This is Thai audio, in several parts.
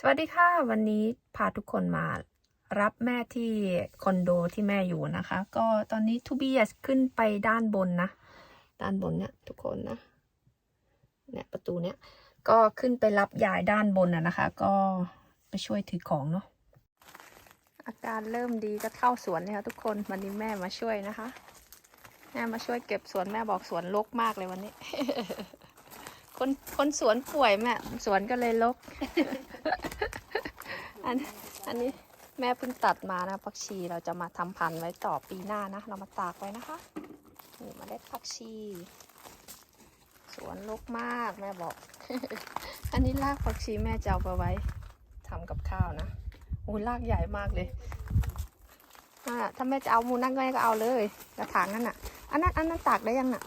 สวัสดีค่ะ วันนี้พาทุกคนมารับแม่ที่คอนโดที่แม่อยู่นะคะ ก็ตอนนี้ทูบีสขึ้นไปด้านบนนะ ด้านบนเนี่ยทุกคนนะเนี่ยประตูเนี่ยก็ขึ้นไปรับยายด้านบนนะนะคะ ก็ไปช่วยถือของเนาะอาการเริ่มดีก็เข้าสวนเลยค่ะทุกคนวันนี้แม่มาช่วยนะคะ แม่มาช่วยเก็บสวนแม่บอกสวนรกมากเลยวันนี้ คนคนสวนป่วยแม่สวนก็เลยรกอันอันนี้แม่เพิ่งตัดมานะผักชีเราจะมาทำพันธุ์ไว้ต่อปีหน้านะ เรามาตากไว้นะคะนี่มาเล็ดผักชี สวนรกมากแม่บอก อันนี้รากผักชีแม่จะเอาไปไว้ทำกับข้าวนะโอ้รากใหญ่มากเลยอ่าถ้าแม่จะเอามูนั่นก็แม่ก็เอาเลยกระถางนั่นน่ะ อันนั้นอันนั้นตากได้ยังน่ะ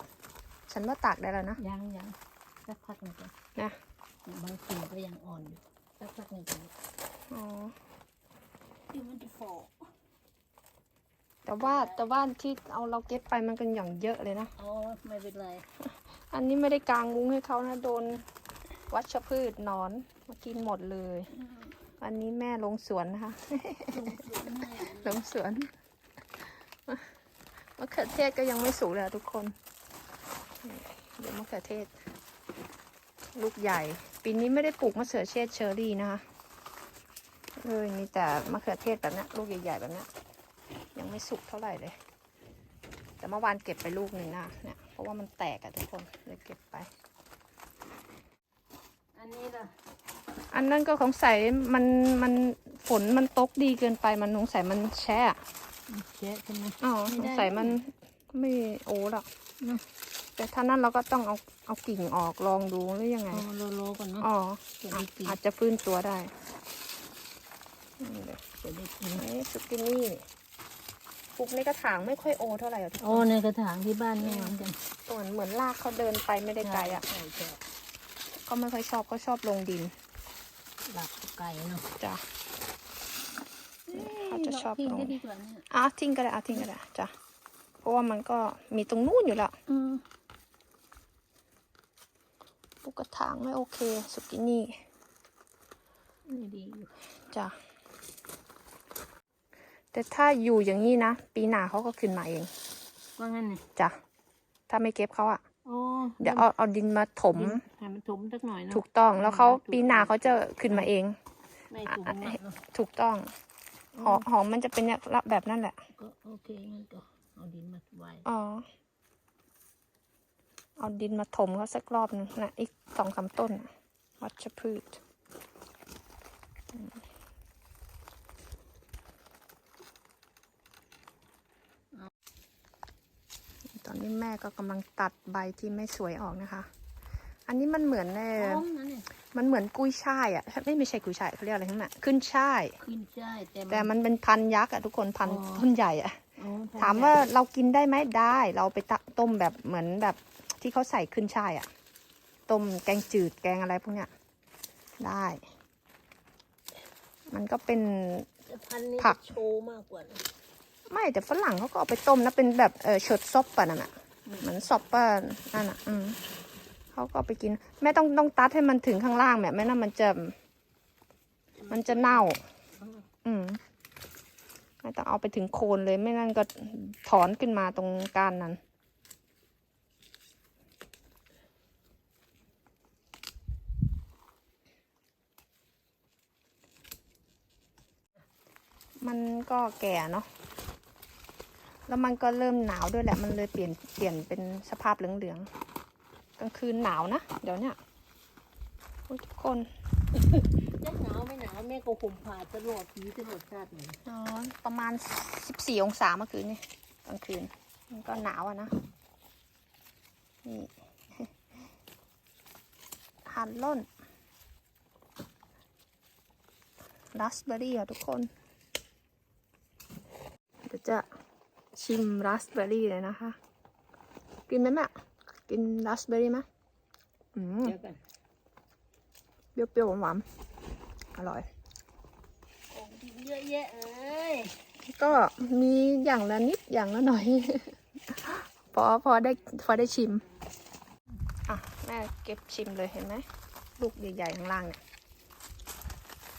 ฉันว่าตากได้แล้วนะยังยัง สักพักหนึ่งก่อนนะบางสิ่งก็ยังอ่อนอยู่สักพักหนึ่งก่อนอ๋อเดี๋ยวมันจะฟอแต่ว่าแต่ว่าที่เอาเราเก็บไปมันกันอย่างเยอะเลยนะอ๋อไม่เป็นไร อันนี้ไม่ได้กางมุ้งให้เขานะโดนวัชพืชหนอนมากินหมดเลยอันนี้แม่ลงสวนนะคะลงสวนมะเขือเทศก็ยังไม่สุกเลยอะทุกคนนี่เดี๋ยวมะเขือเทศ ลูกใหญ่ ปีนี้ไม่ได้ปลูกมะเขือเทศเชอรี่นะคะเลยมีแต่มะเขือเทศแบบเนี้ยลูกใหญ่ๆแบบเนี้ยยังไม่สุกเท่าไหร่เลย แต่เมื่อวานเก็บไปลูกหนึ่งนะเนี่ยเพราะว่ามันแตกอะทุกคนเลยเก็บไป อันนี้ล่ะอันนั้นก็ของใส่มันมันฝนมันตกดีเกินไปมันสงสัยมันแช่อะเช็ดใช่ไหมอ๋อไม่สได้งสัยมันไม่โอ้หรอกเนอะ แต่ถ้านั้นเราก็ต้องเอาเอากิ่งออกลองดูหรือยังไงเอาโลโลก่อนเนาะ อ๋อจะอะได้กิน อาจจะฟื้นตัวได้นี่เลยจะได้กิน อันนี้ซุกินี่ปลูกในกระถางไม่ค่อยโอเท่าไหร่อะทุกคโอ้นในกระถางที่บ้านไม่เหมือนกันเหมือนเหมือนรากเขาเดินไปไม่ได้ไกลอะ ใช่ใช่ก็ไม่ค่อยชอบก็ชอบลงดินหลักไก่เนาะจ้ะ เขาจะชอบทิ้งลงก็ดีกว่าเนี่ยอะทิ้งก็ได้อะทิ้งก็ได้จ้ะเพราะว่ามันก็มีตรงนู้นอยู่แล้ว อืม ปลูกกระถางไม่โอเค สุกินี่นี่ดีอยู่จ้ะแต่ถ้าอยู่อย่างนี้นะ ปีหน้าเขาก็ขึ้นมาเองว่างั้นเนี่ยจ้ะถ้าไม่เก็บเขาอะโอ้เดี๋ยวเอาเอาดินมาถมดินให้มันถมสักหน่อยเนาะถูกต้องแล้วเขาถูกปีหน้าเขาจะขึ้นมาเอง ไม่ถมมากเนาะถูกต้องหอหอมมันจะเป็นแบบนั้นแหละก็โอเคงั้นก็เอาดินมาไว้อ๋อ เอาดินมาถมเขาสักรอบหนึงนะอีกสองสามต้นน่ะวัชพืชอืมตอนนี้แม่ก็กำลังตัดใบที่ไม่สวยออกนะคะ อันนี้มันเหมือนเออพร้อมนะเนี่ยมันเหมือนกุ้ยช่ายอะไม่ไม่ใช่กุ้ยช่ายเขาเรียกอะไรทั้งนั้นขึ้นช่ายขึ้นใช่แต่แต่มันเป็นพันธุ์ยักษ์อะทุกคนพันธุ์อ๋อต้นใหญ่อะอ๋อถามว่าเรากินได้ไหมได้ เราไปตะต้มแบบเหมือนแบบ ที่เขาใส่ขึ้นช่ายอะต้มแกงจืดแกงอะไรพวกเนี้ยได้ มันก็เป็นแต่พันธุ์นี้ผักจะโชว์มากกว่านะไม่แต่ฝรั่งเขาก็เอาไปต้มนะเป็นแบบเออชดซอปปะนั่นอะเหมือนซอปปะนั่นอะอืมเขาก็เอาไปกิน แม่ต้องต้องตัดให้มันถึงข้างล่างแบบไม่นั้นมันจะ มันจะเน่า อืมไม่ต้องเอาไปถึงโคนเลยไม่นั่นก็ถอนขึ้นมาตรงก้านนั้น มันก็แก่เนาะแล้วมันก็เริ่มหนาวด้วยแหละ มันเลยเปลี่ยนเปลี่ยนเป็นสภาพเหลืองๆกลางคืนหนาวนะ เดี๋ยวเนี้ยโอ้ยทุกคนจะหนาวไม่หนาวแม่ก็ห่มผ้าตลอดผีตลอดชาติเลยอ๋อประมาณสิบสี่องศาเมื่อคืนนี่กลางคืน มันก็หนาวอะนะ นี่หันล่นราสเบอร์รี่อะทุกคนเดี๋ยวจะชิมราสเบอร์รี่เลยนะคะ กินไหมแม่กินราสเบอร์รี่ไหมอืมเดี๋ยวกันเปรี้ยวๆหวานๆอร่อยของกินเยอะแยะเอ้ยก็มีอย่างละนิดอย่างละหน่อย พอพอได้พอได้ชิมอะแม่เก็บชิมเลยเห็นไหมลูกใหญ่ๆข้างล่าง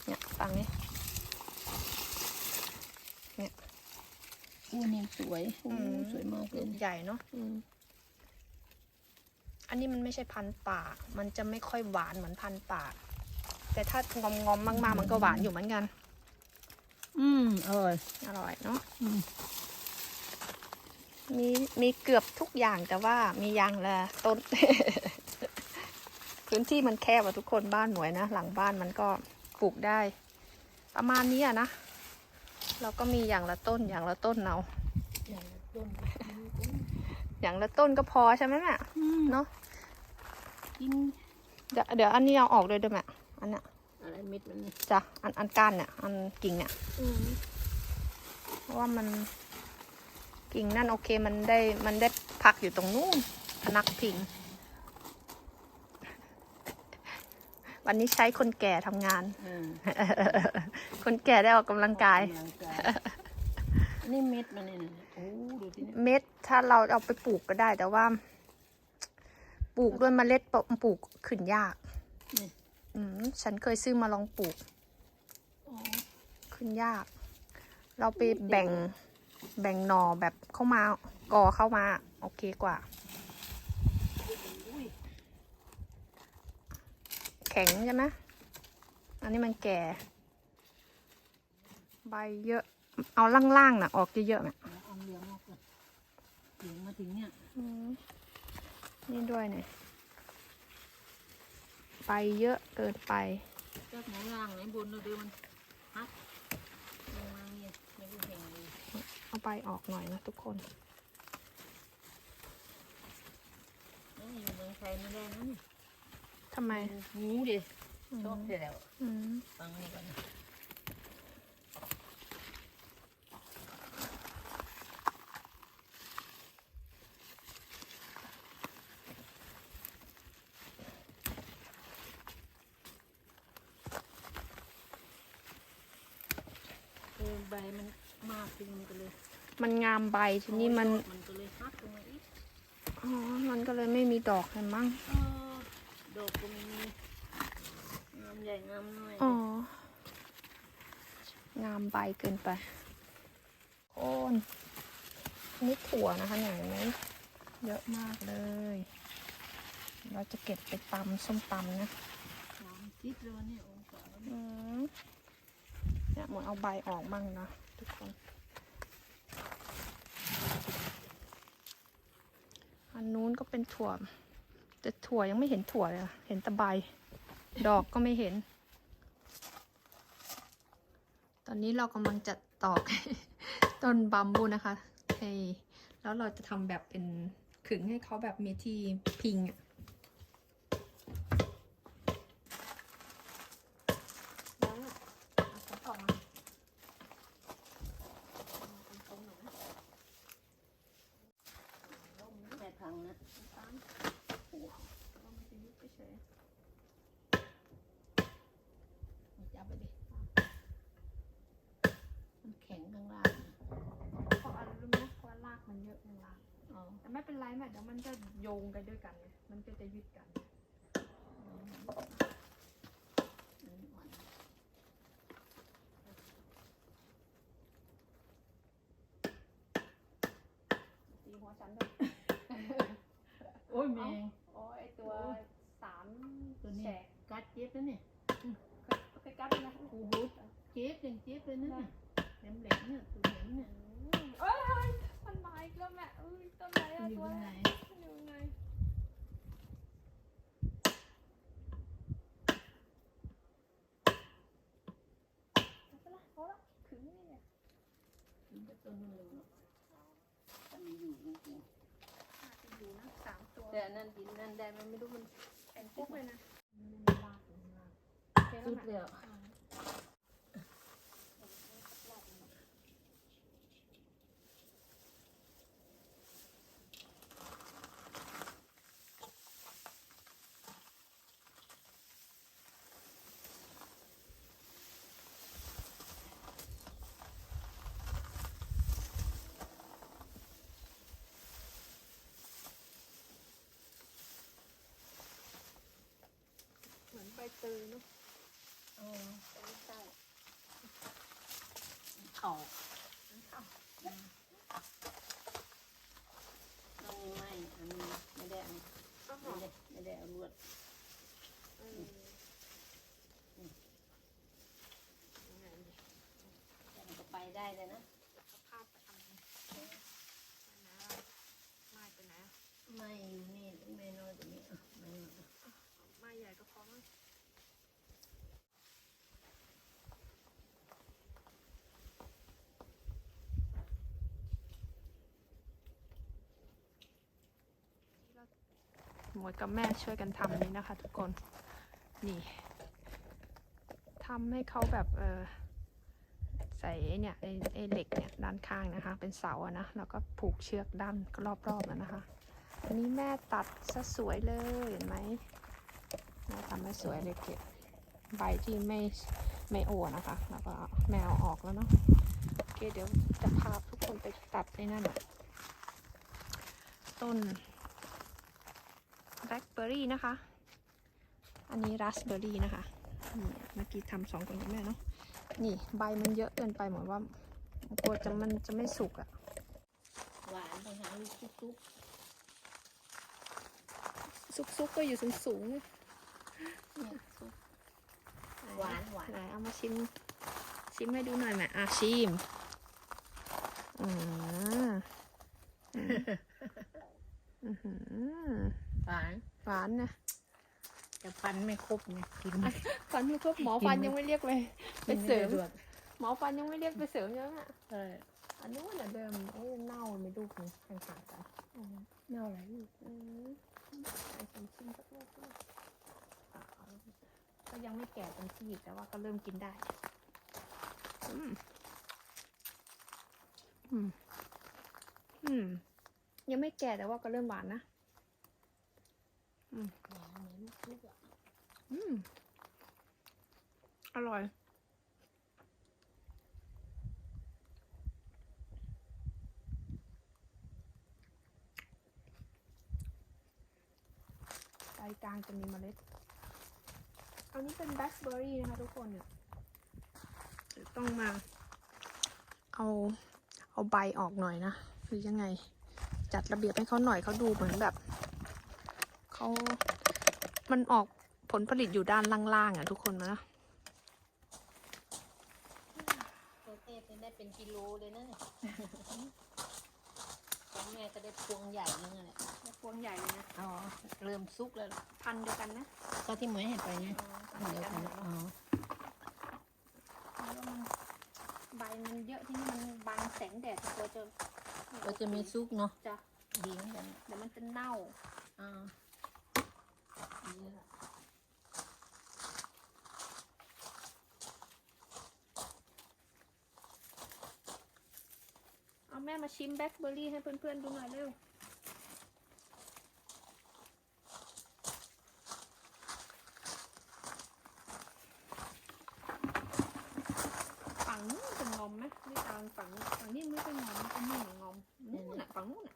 เนี่ยฝั่งนี้ อู้นี่สวยอู้อืมสวยมากเลยใหญ่เนาะอืมอันนี้มันไม่ใช่พันธุ์ป่า มันจะไม่ค่อยหวานเหมือนพันธุ์ป่า แต่ถ้างอมงอมๆมากๆ มันก็หวานอยู่เหมือนกัน อืมอร่อยอร่อยเนาะอืมมีมีเกือบทุกอย่างแต่ว่ามีอย่างละต้น พื้นที่มันแคบอะทุกคนบ้านหน่วยนะ หลังบ้านมันก็ปลูกได้ ประมาณนี้อะนะ เราก็มีอย่างละต้นอย่างละต้นเอาอย่างละต้นอย่างละต้นก็พอใช่ไหมแม่อืมเนาะกินเดี๋ยวเดี๋ยวอันนี้เอาออกเลยด้วยแม่อันเนี้ยอะไรเม็ดมันเนี่ยจ้ะอันอันก้านเนี่ยอันกิ่งเนี่ยอืมเพราะว่ามันกิ่งนั่นโอเคมันได้มันได้พักอยู่ตรงนู้นพนักพิง วันนี้ใช้คนแก่ทำงาน อืมคนแก่ได้ออกกำลังกาย ออกกำลังกายอันนี่เม็ดมันเนี่ยนะโอ้ดูที่เนี่ยเม็ดถ้าเราเอาไปปลูกก็ได้ แต่ว่า ปลูกด้วยเมล็ดปปลูกขึ้นยาก นี่อืมฉันเคยซื้อมาลองปลูกอ๋อขึ้นยาก เราไปแบ่งแบ่งหน่อแบบเข้ามากอเข้ามา โอเคกว่า อุ้ย แข็งใช่ไหมอันนี้มันแก่ ใบเยอะ เอาล่างๆน่ะออกเยอะๆน่ะเอาเอาเหลืองออกก่อนเหลืองมาถึงเนี่ยอืมนี่ด้วยเนี่ยใบเยอะเกินไปจากไหนล่างไหนบนเราดูมันฮักลงมาเนี่ยไม่รู้แห่งเลยเอาใบออกหน่อยนะทุกคนนี่อยู่เมืองไทยไม่ได้นะนี่ ทำไมงูดิอืมชอบเสียแล้วอืมฟังนี่ก่อนนะเออใบมันมากจริงมันก็เลยมันงามใบทีนี้มัน มันก็เลยฮักลงมาอีกอ๋อ มันก็เลยไม่มีดอกเลยมั้ง เออ ดอกก็มีงามใหญ่งามน้อยอ๋อ งามใบเกินไปโคนอันนี่ถั่วนะคะเนี่ยเห็นไหมเยอะมากเลย เราจะเก็บไปตำส้มตำนะสามทิศเลยวันเนี่ยองศาอืมเนี่ยหมดเอาใบออกมั่งนะทุกคน อันนู้นก็เป็นถั่ว แต่ถั่วยังไม่เห็นถั่วเลยเห็นตะใบ ดอกก็ไม่เห็น ตอนนี้เรากำลังจะตอกต้นบัมบูนะคะให้แล้วเราจะทำแบบเป็นขึงให้เขาแบบมีที่พิงอะแล้วอะเอาของออกมาเอาตรงๆหน่อยนะ แม่พังนะ ตามโอ้โหเอามันจะยุบไปเฉย จับไปดิมันแข็งข้างล่าง เพราะอะไรรู้ไหมเพราะว่าราก มันเยอะข้างล่างอ๋อแต่ไม่เป็นไรแม่เดี๋ยวมันจะโยงไปด้วยกันไงมันก็จะยึดกันตีหัวฉันด้วยโอ้ยแมงโอ้ยไอตัวสามตัวนี้แฉกกัดเจ็บแล้วเนี่ยเคยกัดเลยนะโอ้โหเจ็บยังเจ็บเลยนะเนี่ยแหลมแหลมๆเนี่ยตัวแหลมเนี่ยเอ้ย มันมาอีกแล้วแม่เอ้ยต้นไมัอะนอยู่ตัวไหนอยู่ไหนเอาไปละพอละถึงนี่เนี่ยมันจะต้นนึงเนาะถ้ามีอยู่จริงอาจจะอยู่นะสามตัวๆแต่อันนั่นดินนั่นได้มันไม่รู้มันแอนปุ๊กเลยนะลากลงมาโอเล้วสุดแม่แล้ว อ่าเหมือนใบเนาะอ๋อไม่ใช่เข่าเขาต้องไม่อันนี้ไม่ได้เอาก็หไม่มได้ไม่ได้เอาลวดอืมแต่มันก็ไปได้เลยนะภาพไปทำไปไหนะไม่ไปไหนอะไม่อยู่นี่ไม่น้อยกว่านี้อะไม่น้อย ไม่ใหญ่ก็พอมั้ง หมวยกับแม่ช่วยกันทำนี้นะคะ ทุกคน นี่ทำให้เขาแบบเออใส่เนี่ยไอ้เหล็กเนี่ยด้านข้างนะคะ เป็นเสาอะนะแล้วก็ผูกเชือกด้านรอบๆแล้วนะคะอันนี้แม่ตัดซะสวยเลยเห็นไหมแม่ทำให้สวยเลยเก็บใบที่ไม่ไม่โอนะคะ แล้วก็แมวออกแล้วเนาะโอเคเดี๋ยวจะพาทุกคนไปตัดในนั่นอะต้น ล็คเบอร์รี่นะคะ อันนี้ราสเบอร์รี่นะคะ นี่เมื่อกี้ทำสองคนกับแม่เนาะ นี่ใบมันเยอะเกินไปเหมือนว่ากลัวจะมันจะไม่สุกอะหวานต้องหาลูกซุกซุกๆก็อยู่สูงๆๆเนี่ยซุกหวานหวานไหนเอามาชิม ชิมให้ดูหน่อยไหมอะชิมอืมอืมอื้อหือ หวานหวานนะแต่ฟันไม่ครบไงกินไม่ฟันไม่ครบหมอฟันยังไม่เรียกเลยไปกินเสริมด้ด้วยหมอฟันยังไม่เรียกไปเสริมยังอะเอออันนู้นอะเดิมโอ้ยเน่าไม่ลูกหนึงห่างๆกันเน่าอะไรลูกอืมไอ้ผมชิมสักลูกด้วยอะเอาก็ยังไม่แก่เต็มที่แต่ว่าก็เริ่มกินได้ อืม อืม อืม ยังไม่แก่แต่ว่าก็เริ่มหวานนะ หวานเหมือนลูกซุกอะอืมอร่อย ใบกลางจะมีเมล็ด อันนี้เป็นแบล็คเบอร์รี่นะคะทุกคนเนี่ยเดี๋ยวต้องมา เอา เอาใบออกหน่อยนะ หรือยังไง จัดระเบียบให้เขาหน่อยเขาดูเหมือนแบบ เขามันออกผลผลิตอยู่ด้านล่างๆอะทุกคนนะตัวเต้เป็นได้เป็นกิโลเลยนะเนี่ยของแม่ก็ได้พวงใหญ่นึงอะแหละพวงใหญ่เลยนะอ๋อเริ่มซุกแล้วล่ะพันเดียวกันนะก็ที่เหมือนเห็นไปไงพันเดีเดียยววกักันนนะอ๋อแล้วมันใบมันเยอะที่นี่มันบังแสงแดดตัวจะก็จะมีซุกเนาะจะดีเหมือนกันเดี๋ยวมันจะเน่าอ่า ดีละเอาแม่มาชิมแบล็คเบอร์รี่ให้เพื่อนๆดูหน่อยเร็ว ฝั่งนู้นจะงอมไหมไม่ตามฝั่งนี้ฝั่งนี้ไม่เป็นงอมมันเป็นนู่นน่ะงอมนู่นน่ะฝั่งนู้นน่ะ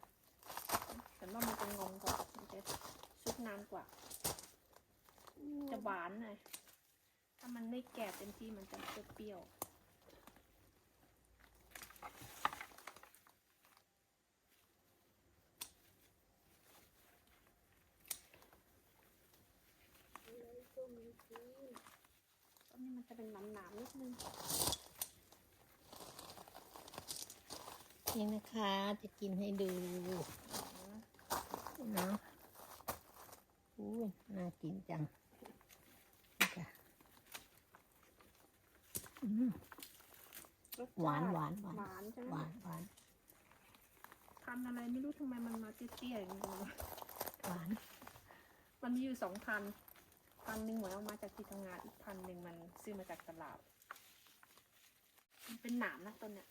แต่ว่ามันจะงอมกว่ามันจะซุกนานกว่า จะหวานหน่อยถ้ามันไม่ แก่เต็มที่มันจะเปรี้ยวๆต้นนี้มันจะเป็นหนามๆนิดนึงนี่นะคะ จะกินให้ดูเนาะอุ้ยน่ากินจังนี่ค่ะอืม รสชติหวานหวานหวาน หวานใช่ไหมหวานหวานพันธุ์อะไรไม่รู้ทำไมมันมาเตี้ยๆอย่างนี้วะหวาน มันมีอยู่สองพันธุ์พันธุ์หนึ่งเหมือนเอามาจากที่ทำงานอีกพันธุ์หนึ่งมันซื้อมาจากตลาด มันเป็นหนามนะต้นเนี้ย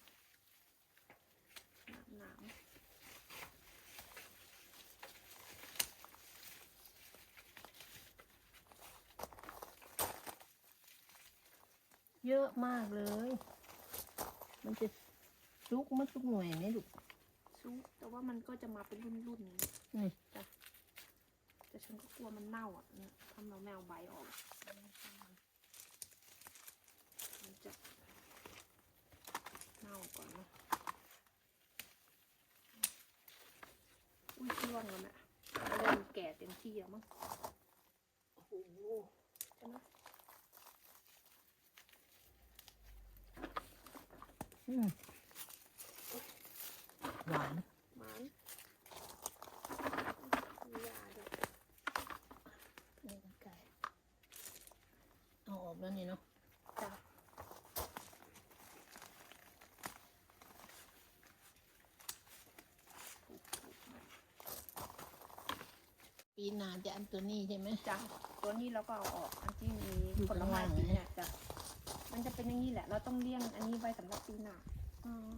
หนามหนาม เยอะมากเลย มันจะซุกมันซุกหน่วยไหมลูกซุกแต่ว่ามันก็จะมาเป็นรุ่นๆนนี้นี่จ้ะแต่ฉันก็กลัวมันเน่าอะนี่ทำเราแมวใบออก มันจะเน่าก่อนนะอุ้ยช่วงแล้วนะเริ่มแก่เต็มที่แล้วมั้ง หวานมันยาดนี่กันไก่เอาออกแล้วนี่เนาะจ้ะปีนาจะอันตัวนี้ใช่ไหมจ้ะตัวนี้เราก็เอาออกอันที่มีผลไม้ข้างล่ากินเลยเนี่ยจ้ะ มันจะเป็นอย่างนี้แหละ เราต้องเลี่ยงอันนี้ไว้สำหรับปีหน้าอืม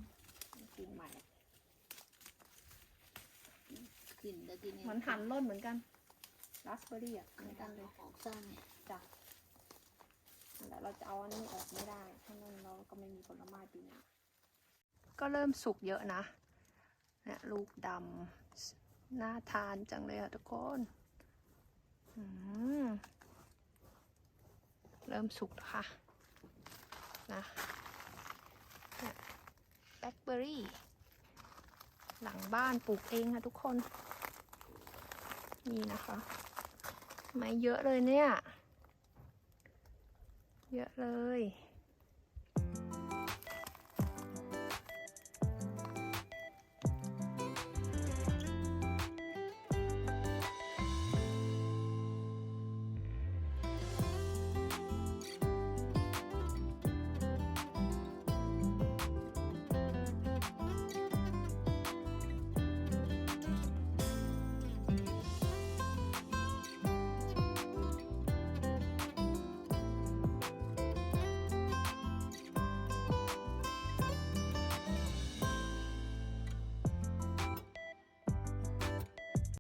ปีใหม่กินแต่กินเหมือนหั่นร่นเหมือนกันราสเบอร์รี่อะเหมือนกันเลยออกซ่าเนี่ยจ้ะนั่นแหละเราจะเอาอันนี้ออกไม่ได้เพราะนั้นเราก็ไม่มีผลไม้ปีหน้าก็เริ่มสุกเยอะนะเนี่ยลูกดำน่าทานจังเลยอะทุกคนอืมเริ่มสุกแล้วค่ะ นะแบล็คเบอร์รี่ หลังบ้านปลูกเองค่ะทุกคน นี่นะคะ ไม่เยอะเลยเนี่ย เยอะเลย